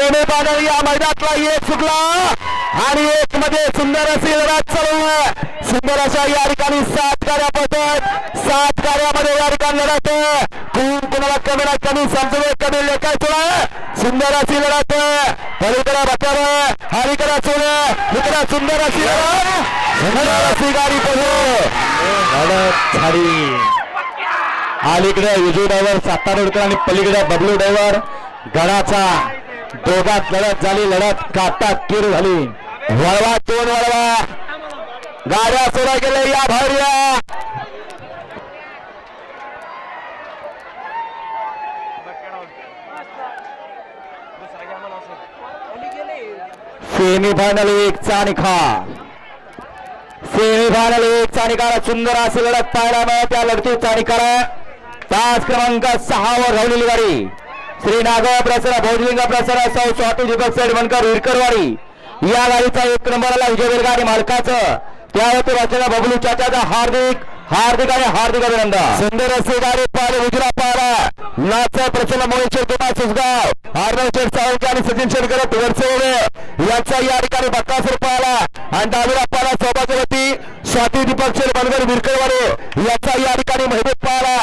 सोने बादल या मैदानातला एक चुकला आणि एक मध्ये सुंदर अशी राज चालू सुंदर अशा या ठिकाणी सात गाड्या पडतात. सात गाड्यामध्ये या ठिकाणी लढत कोण कोणाला कमी ना कमी समजवे कमी लेखाय तुला सुंदर अशी लढत आहे. पलीकडे बचाव. अलीकडे इकडा सुंदर अशी लढत. सुंदर अशी गाडी पडू अलीकडे विजू ड्रायव्हर सातारोडकर आणि पलीकडे बबलू ड्रायव्हर गडाचा दोघात लढत झाली लढत काटा किर झाली. वळवा दोन वळवा. गाड्या सोडा गेले या बाहेर या. सेमीफायनल एक चा निकाल सेमीफायनल एक चा निकाल सुंदर अशी लढत पाहायला मिळत. त्या लढतीचा निकाल आहे. तास क्रमांक सहा वर राहिलेली गाडी. श्री नागाव प्रसारा भोजलिंग प्रसारा सौ स्वाती दीपक सेडवणकर विरकरवाडी या गाडीचा एक नंबरला विजय बैलगाडी मालकाचं. त्यावरती वाचलेला बबलू चाचाचा हार्दिक हार्दिक आणि हार्दिक अभिनंदन. सुंदर असे गाडी पाहिली उजरा पाहिला नाचा प्रचंड मोहित तुम्हाला सुसगाव आर्दव शेठ सावंत आणि सचिन शेटकर वरचे यांचा या ठिकाणी बक्कासूर पाहिला आणि डावीला पाहिला सौभाग्यवती स्वाती दीपक शेठ बनगर विरकरवाडे याचा या ठिकाणी महिला